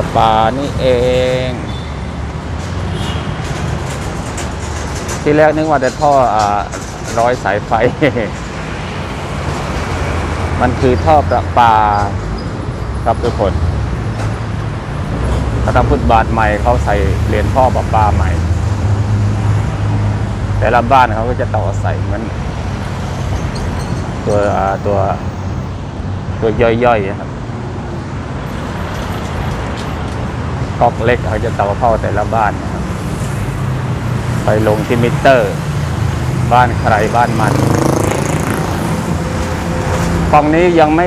ประปานี่เอง ที่แรกนึกว่าจะท่ออ่าร้อยสายไฟ มันคือท่อประปาครับทุกคนถ้าทำฟุตบาทใหม่เขาใส่เหรียญท่อประปาใหม่ แต่ละบ้านเขาก็จะต่อใส่เหมือนตัวตัวตัวย่อยๆครับ ก๊อกเล็กเขาจะต่อเข้าแต่ละบ้านนะครับไปลงที่มิเตอร์ บ้านใครบ้านมันฝั่งนี้ยังไม่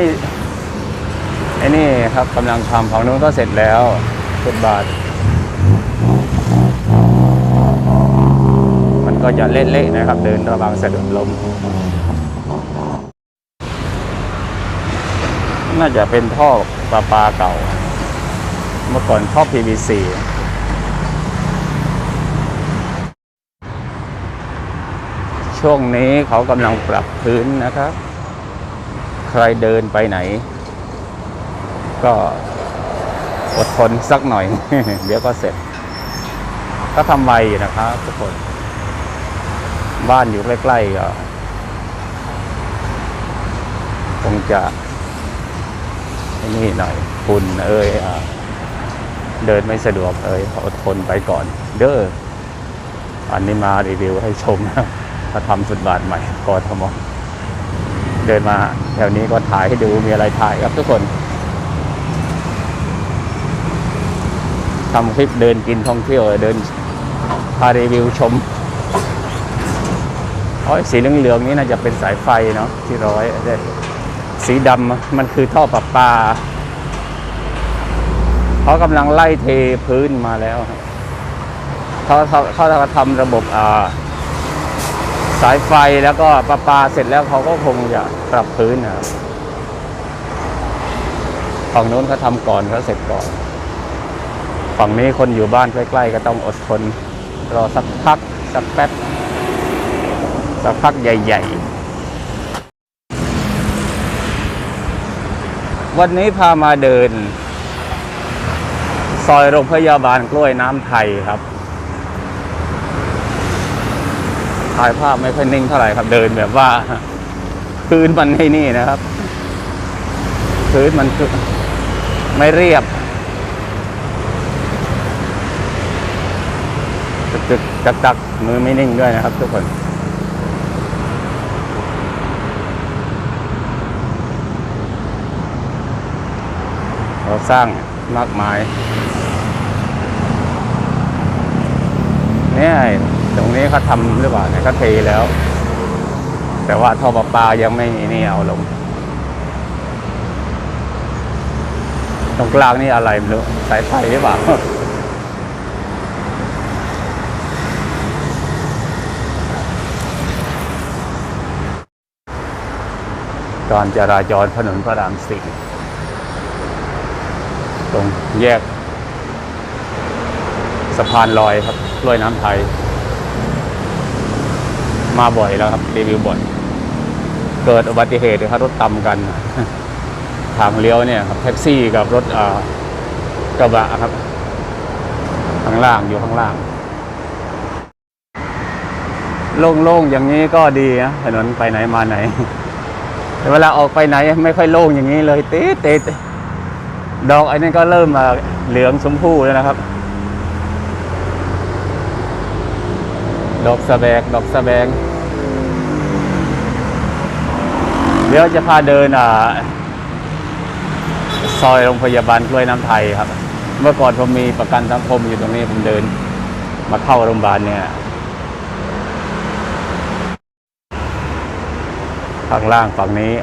ไอ้นี่ครับกำลังทำฝั่งนู้นก็เสร็จแล้วฟุตบาท มันก็จะเละๆนะครับ เดินระวังสะดุดล้มน่าจะเป็นท่อประปาเก่า เมื่อก่อนท่อ PVC ช่วงนี้เขากำลังปรับพื้นนะครับ ใครเดินไปไหน ก็อดทนสักหน่อย เดี๋ยวก็เสร็จ ก็ทำไวนะครับ ทุกคน บ้านอยู่ใกล้ๆก็คงจะนี่หน่อยฝุ่นเอ้ยอ่า เดินไม่สะดวกเอ้ยอดทนไปก่อน เด้ออันนี้มารีวิวให้ชมนะถ้าทำสุดบาทใหม่กทมเดินมาแถวนี้ก็ถ่ายให้ดูมีอะไรถ่ายครับทุกคนทำคลิปเดินกินท่องเที่ยวเดินพารีวิวชมอ๋อสีเหลืองๆนี้น่าจะเป็นสายไฟเนาะที่ร้อยเด้สีดำมันคือท่อประปา เขากำลังไล่เทพื้นมาแล้วครับเขาเขาเขาทำระบบอ่าสายไฟแล้วก็ประปาเสร็จแล้วเขาก็คงจะปรับพื้นนะครับฝั่งนู้นเขาทำก่อนเขาเสร็จก่อน ฝั่งนี้คนอยู่บ้านใกล้ๆก็ต้องอดทนรอสักพัก สักแป๊บ สักพักใหญ่ ๆ วันนี้พามาเดิน ซอยโรงพยาบาลกล้วยน้ำไทยครับถ่ายภาพไม่ค่อยนิ่งเท่าไหร่ครับเดินแบบว่าพื้นมันให้นี่นะครับ พื้นมันไม่เรียบจึกๆจักมือไม่นิ่งด้วยนะครับ ทุกคนเราสร้างมากมาย เนี่ยตรงนี้เขาทำหรือเปล่าเนี่ยเขาเทแล้ว แต่ว่าท่อประปายังไม่นี่เอาลง ตรงกลางนี่อะไรไม่รู้สายไฟหรือเปล่าการจราจรถนนพระรามสี่ตรงแยกสะพานลอยครับ ล้วยน้ำไทย มาบ่อยแล้วครับ รีวิวบ่อย เกิดอุบัติเหตุครับรถต่ำกัน ทางเลี้ยวเนี่ยครับแท็กซี่กับรถอ่ากระบะครับ ข้างล่างอยู่ข้างล่าง โล่งๆอย่างนี้ก็ดีนะถนนไปไหนมาไหนแต่เวลาออกไปไหนไม่ค่อยโล่งอย่างนี้เลยติดติดดอกไอ้นี่ก็เริ่มมาเหลืองชมพูแล้วนะครับ ดอกสะแบกดอกสะแบง เดี๋ยวจะพาเดินอ่าซอยโรงพยาบาลกล้วยน้ำไทยครับ เมื่อก่อนผมมีประกันสังคมอยู่ตรงนี้ผมเดิน มาเข้าโรงพยาบาลเนี่ยข้างล่างฝั่งนี้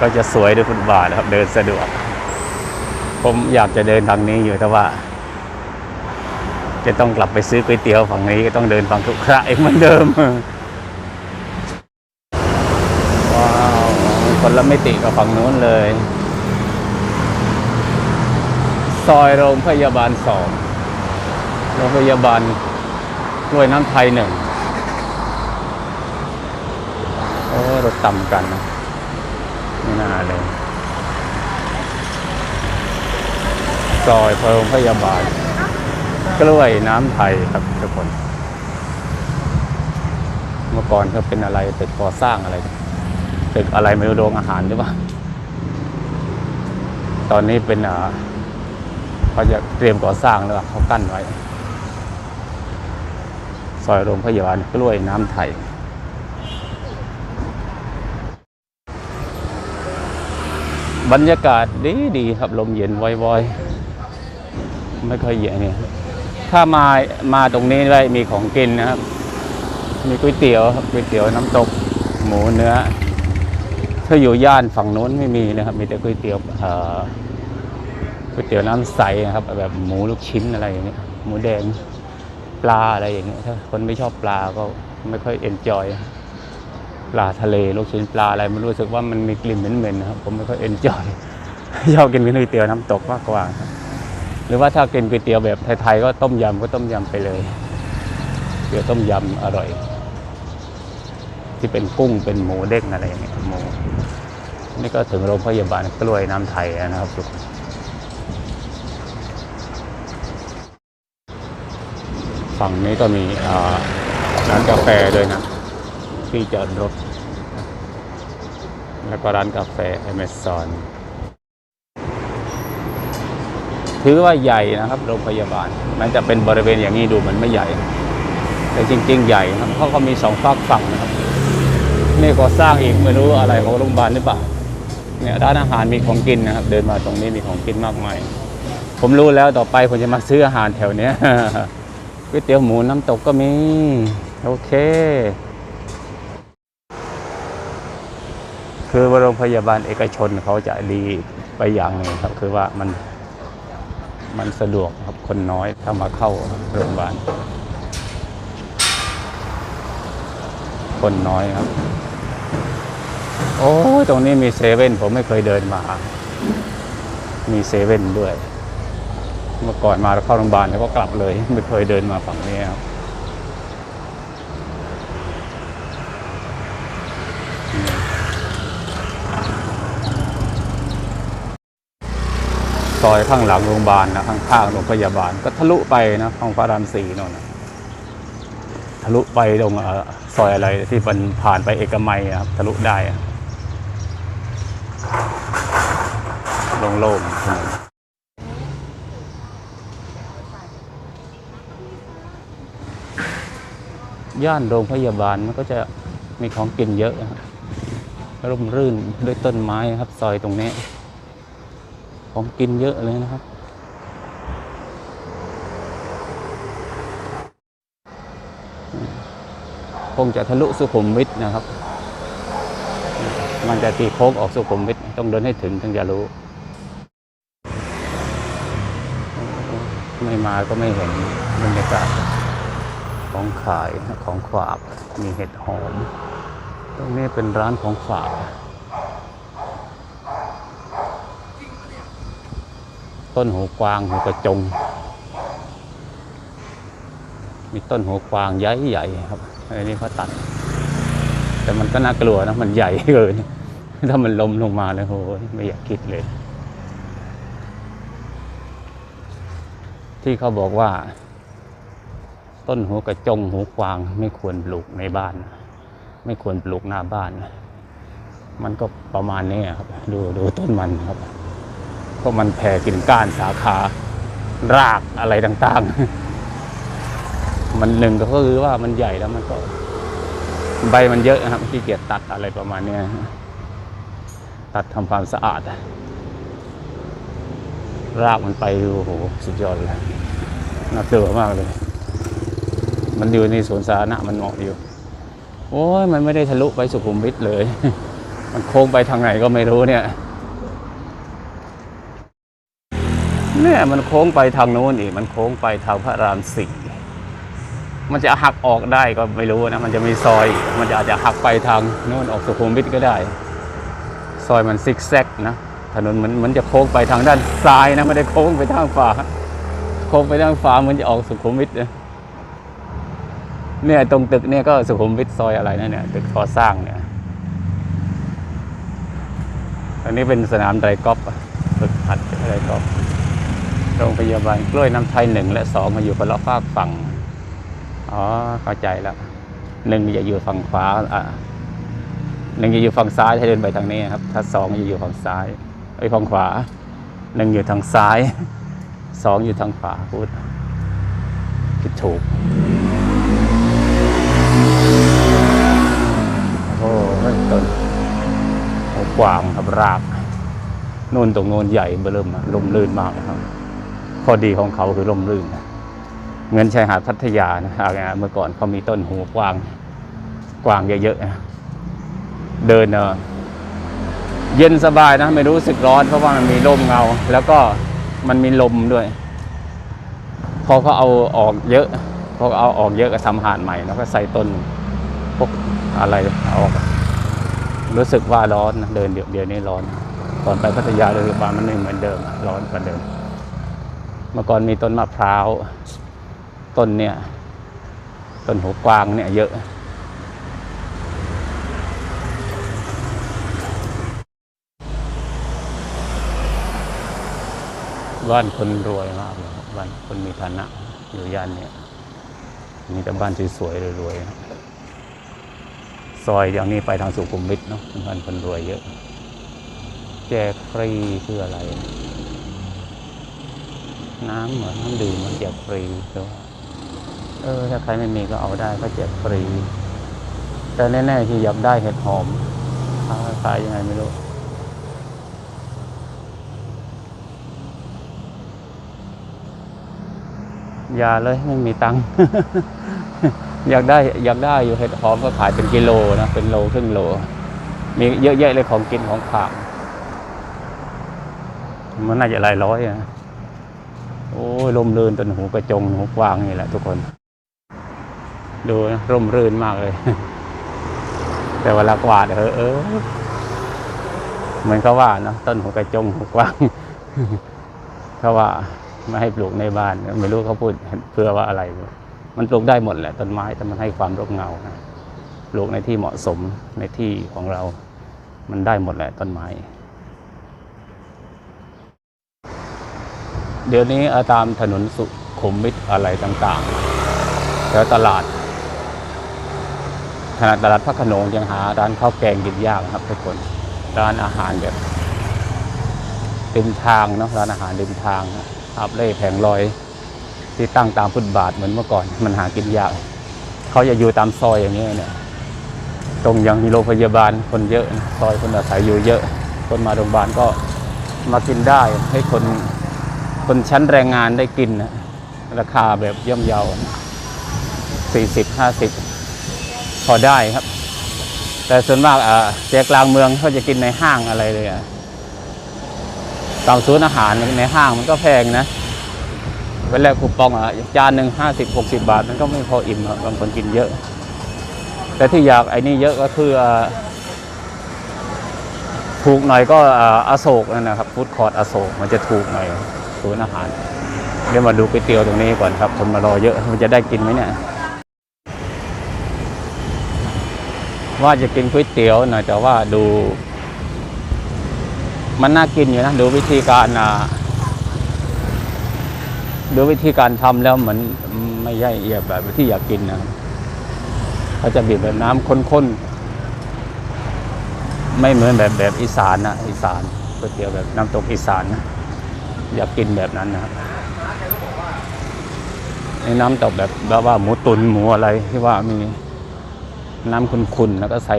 ก็จะสวยด้วยฟุตบาทครับ เดินสะดวก ผมอยากจะเดินทางนี้อยู่แต่ว่า จะต้องกลับไปซื้อก๋วยเตี๋ยวฝั่งนี้ก็ต้องเดินฝั่งทุกขระอีกเหมือนเดิม ว้าวคนละมิติกับฝั่งนู้นเลย ซอยโรงพยาบาลสองโรงพยาบาลกล้วยน้ำไทยหนึ่งโอ้รถต่ำกันนะไม่น่าเลยซอยโรงพยาบาล กล้วยน้ำไทยครับทุกคน เมื่อก่อนเขาเป็นอะไรตึกก่อสร้างอะไรตึกอะไรไม่รู้โรงอาหารหรือเปล่า ตอนนี้เป็นอ่าเขาจะเตรียมก่อสร้างแล้วเขากั้นไว้ ซอยโรงพยาบาลกล้วยน้ำไทยบรรยากาศดีดีครับลมเย็นวอยๆ ไม่ค่อยเย็นเนี่ย ถ้ามามาตรงนี้ได้มีของกินนะครับ มีก๋วยเตี๋ยวครับก๋วยเตี๋ยวน้ำตกหมูเนื้อ ถ้าอยู่ย่านฝั่งโน้นไม่มีนะครับ มีแต่ก๋วยเตี๋ยวเอ่อก๋วยเตี๋ยวน้ำใสนะครับ แบบหมูลูกชิ้นอะไรอย่างเงี้ยหมูแดงปลาอะไรอย่างเงี้ยถ้าคนไม่ชอบปลาก็ไม่ค่อยเอนจอยปลาทะเลลูกชิ้นปลาอะไรมันรู้สึกว่ามันมีกลิ่นเหม็นๆนะครับผมไม่ค่อยเอนจอยชอบกินก๋วยเตี๋ยวน้ำตกมากกว่าครับ หรือว่าถ้ากินก๋วยเตี๋ยวแบบไทยๆก็ต้มยำก็ต้มยำไปเลยเตี๋ยวต้มยำอร่อย ที่เป็นกุ้งเป็นหมูเด้งอะไรอย่างเงี้ยหมูนี่ก็ถึงโรงพยาบาลกล้วยน้ำไทยนะครับทุกคนฝั่งนี้ก็มีร้านกาแฟด้วยนะ ที่จอดรถ แล้วก็ร้านกาแฟอเมซอน ถือว่าใหญ่นะครับโรงพยาบาลมันจะเป็นบริเวณอย่างนี้ดูมันไม่ใหญ่ แต่จริง ๆ ใหญ่ครับเขาก็มีสองฝากฝั่งนะครับนี่ก็สร้างอีกไม่รู้อะไรของโรงพยาบาลหรือเปล่าเนี่ยร้านอาหารมีของกินนะครับ เดินมาตรงนี้มีของกินมากมายผมรู้แล้วต่อไปผมจะมาซื้ออาหารแถวเนี้ยก๋วยเตี๋ยวหมูน้ำตกก็มี โอเค คือโรงพยาบาลเอกชนเขาจะดีไปอย่างหนึ่งครับ คือว่ามัน มันสะดวกครับคนน้อยถ้ามาเข้าโรงพยาบาลคนน้อยครับ โอ้ยตรงนี้มีเซเว่นผมไม่เคยเดินมา มีเซเว่นด้วย เมื่อก่อนมาเข้าโรงพยาบาลแล้วก็กลับเลย ไม่เคยเดินมาฝั่งนี้ครับ ซอยข้างหลังโรงพยาบาลนะข้างๆโรงพยาบาล ก็ทะลุไปนะห้องพระรามสี่นนนะทะลุไปตรงเอ่อซอยอะไรที่มันผ่านไปเอกมัยครับทะลุได้โล่งๆถนนย่านโรงพยาบาลมันก็จะมีของกินเยอะร่มรื่นด้วยต้นไม้ครับ ซอยตรงนี้ ของกินเยอะเลยนะครับ คงจะทะลุสุขุมวิทนะครับ มันจะตีโค้งออกสุขุมวิทต้องเดินให้ถึงถึงจะรู้ ไม่มาก็ไม่เห็นบรรยากาศของขายของฝากมีเห็ดหอม ตรงนี้เป็นร้านของฝาก ต้นหูกวางหูกระจง มีต้นหูกวางใหญ่ๆครับอันนี้เขาตัด แต่มันก็น่ากลัวนะมันใหญ่เกินถ้ามันล้มลงมาเลยโหไม่อยากคิดเลย ที่เขาบอกว่า ต้นหูกระจงหูกวางไม่ควรปลูกในบ้าน ไม่ควรปลูกหน้าบ้าน มันก็ประมาณนี้ครับ ดูดูต้นมันครับ เพราะมันแผ่กิ่งก้านสาขารากอะไรต่างๆ มันหนึ่งก็คือว่ามันใหญ่แล้วมันก็ ใบมันเยอะนะครับขี้เกียจตัดอะไรประมาณเนี้ยตัดทำความสะอาด รากมันไปโอ้โหสุดยอดเลยน่ากลัวมากเลย มันอยู่ในสวนสาธารณะมันเหมาะอยู่ โอ้ยมันไม่ได้ทะลุไปสุขุมวิทเลย มันโค้งไปทางไหนก็ไม่รู้เนี่ย เนี่ยมันโค้งไปทางโน้นอีก มันโค้งไปทางพระรามสี่มันจะหักออกได้ก็ไม่รู้นะ มันจะมีซอย มันจะอาจจะหักไปทางโน้นออกสุขุมวิทก็ได้ ซอยมันซิกแซกนะ ถนนมันมันจะโค้งไปทางด้านซ้ายนะ ไม่ได้โค้งไปทางขวาโค้งไปทางขวามันจะออกสุขุมวิทนะเนี่ยตรงตึกเนี่ยก็สุขุมวิทซอยอะไรนั่นเนี่ยตึกก่อสร้างเนี่ย อันนี้เป็นสนามไดกอล์ฟฝึกหัดไดกอล์ฟ โรงพยาบาลกล้วยน้ำไทยหนึ่งและสองมาอยู่คนละฝากฝั่ง อ๋อ เข้าใจแล้วหนึ่งจะอยู่ฝั่งขวาอะหนึ่งจะอยู่ฝั่งซ้ายให้เดินไปทางนี้ครับ ถ้าสองจะอยู่ฝั่งซ้ายไอ้ฝั่งขวาหนึ่งอยู่ทางซ้ายสองอยู่ทางขวาพูดผิดถูกโอ้โหต้นกว้างครับรากนู่นตรงโน้นใหญ่เบิ่มอะลมลื่นมากนะครับ ข้อดีของเขาคือลมลื่นนะเหมือนชายหาดพัทยานะอะไรนะเมื่อก่อนเขามีต้นหูกวางกวางเยอะๆนะเดินเย็นสบายนะไม่รู้สึกร้อนเพราะว่ามันมีร่มเงา แล้วก็มันมีลมด้วย พอเขาเอาออกเยอะพอเอาออกเยอะก็ทำหาดใหม่แล้วก็ใส่ต้นพวกอะไรเอาออก รู้สึกว่าร้อนนะเดินเดี๋ยวเดี๋ยวนี้ร้อนก่อนไปพัทยาเลยว่ามันไม่เหมือนเดิมร้อนกว่าเดิม เมื่อก่อนมีต้นมะพร้าว ต้นเนี่ย ต้นหัวกวางเนี่ยเยอะ บ้านคนรวยมากเลยบ้านคนมีฐานะอยู่ย่านเนี้ยมีแต่บ้านสวยๆรวยๆซอยอย่างนี้ไปทางสุขุมวิทเนาะบ้านคนรวยเยอะ แจกฟรีคืออะไร น้ำเหมือนน้ำดื่มมันแจกฟรีแต่ว่าเออถ้าใครไม่มีก็เอาได้ก็แจกฟรี แต่แน่ๆที่อยากได้เห็ดหอมขายยังไงไม่รู้อย่าเลยไม่มีตังค์อยากได้อยากได้อยู่เห็ดหอมก็ขายเป็นกิโลนะเป็นโลครึ่งโล มีเยอะแยะเลยของกินของฝากมันน่าจะหลายร้อยอะ โอ้ยลมรื่นต้นหูกระจงหูกวางนี่แหละทุกคน ดูนะร่มรื่นมากเลย แต่เวลากวาดเออเออเหมือนเขาว่าเนอะต้นหูกระจงหูกวางเขาว่าไม่ให้ปลูกในบ้าน ไม่รู้เขาพูดเพื่อว่าอะไร มันปลูกได้หมดแหละต้นไม้แต่มันให้ความร่มเงานะปลูกในที่เหมาะสมในที่ของเรา มันได้หมดแหละต้นไม้ เดี๋ยวนี้เอาตามถนนสุขุมวิทอะไรต่างๆ แล้วตลาดขนาดตลาดพระโขนงยังหาร้านข้าวแกงกินยากครับทุกคน ร้านอาหารแบบริมทางเนาะร้านอาหารริมทางอาบเล่แผงลอย ที่ตั้งตามฟุตบาทเหมือนเมื่อก่อน มันหากินยากเขาจะอยู่ตามซอยอย่างนี้เนี่ยตรงยังมีโรงพยาบาลคนเยอะซอยคนอาศัยอยู่เยอะ คนมาโรงพยาบาลก็มากินได้ให้คน คนชั้นแรงงานได้กินนะราคาแบบย่อมเยาสี่สิบห้าสิบพอได้ครับ แต่ส่วนมากอ่าแจกกลางเมืองเขาจะกินในห้างอะไรเลยอะตามศูนย์อาหารในห้างมันก็แพงนะเวลาคูปองอะจานหนึ่งห้าสิบหกสิบาท มันก็ไม่พออิ่มบางคนกินเยอะ แต่ที่อยากไอ้นี่เยอะก็คือถูกหน่อยก็อ่าอโศกนั่นนะครับฟู้ดคอร์ดอโศกมันจะถูกหน่อย ศูนย์อาหาร เดี๋ยวมาดูก๋วยเตี๋ยวตรงนี้ก่อนครับคนมารอเยอะมันจะได้กินไหมเนี่ย ว่าจะกินก๋วยเตี๋ยวหน่อยแต่ว่าดู มันน่ากินอยู่นะดูวิธีการอ่าดูวิธีการทำแล้วเหมือนไม่ใช่เอียบแบบที่อยากกินนะเขาจะบีบแบบน้ำข้นๆ ไม่เหมือนแบบแบบอีสานนะอีสานก๋วยเตี๋ยวแบบน้ำตกอีสานนะ อยากกินแบบนั้นนะครับในน้ำตกแบบแบบว่าหมูตุนหมูอะไรที่ว่ามีน้ำขุ่นๆแล้วก็ใส่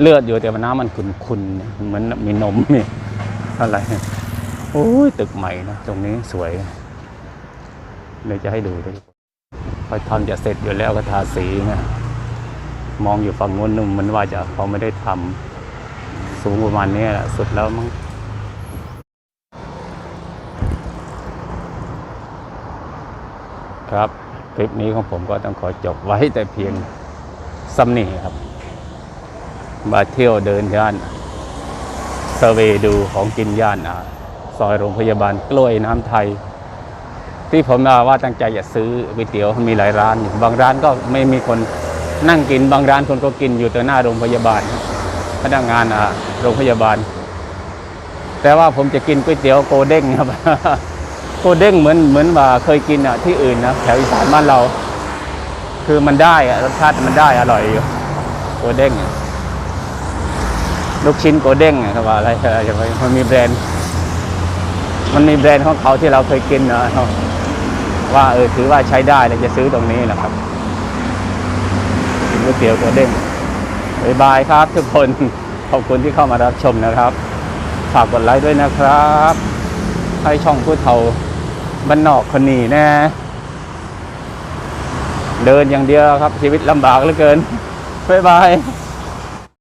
เลือดอยู่แต่ว่าน้ำมันขุ่นๆเหมือนมีนมมีอะไรโอ้ยตึกใหม่นะตรงนี้สวยเลยจะให้ดูด้วยพอทำจะเสร็จอยู่แล้วก็ทาสีนะมองอยู่ฝั่งนู้นนุ่มมันว่าจะเขาไม่ได้ทำสูงประมาณนี้แหละสุดแล้วมั้ง ครับ คลิปนี้ของผมก็ต้องขอจบไว้แต่เพียงซ้ำนี่ครับ มาเที่ยวเดินย่านเซอร์เวดูของกินย่านอ่าซอยโรงพยาบาลกล้วยน้ำไทย ที่ผมว่าตั้งใจจะซื้อก๋วยเตี๋ยวมีหลายร้านอยู่บางร้านก็ไม่มีคนนั่งกินบางร้านคนก็กินอยู่แต่หน้าโรงพยาบาล พนักงานอะโรงพยาบาล แต่ว่าผมจะกินก๋วยเตี๋ยวโกเด้งครับ กโกเด้งเหมือนเหมือนว่าเคยกินอะที่อื่นนะแถวอีสานบ้านเรา คือมันได้อะรสชาติมันได้อร่อยอยู่โกเด้งลูกชิ้นโกเด้งอะครับว่าอะไรอะไรอย่างเงี้ยมันมีแบรนด์ มันมีแบรนด์ของเขาที่เราเคยกินนะว่าเออถือว่าใช้ได้เลยจะซื้อตรงนี้นะครับกินก๋วยเตี๋ยวโกเด้งบายบายครับ ทุกคนขอบคุณที่เข้ามารับชมนะครับ ฝากกดไลค์ด้วยนะครับ ให้ช่องผู้เฒ่า บ้านนอกคนนี้แน่เดินอย่างเดียวครับชีวิตลำบากเหลือเกินบ๊ายบาย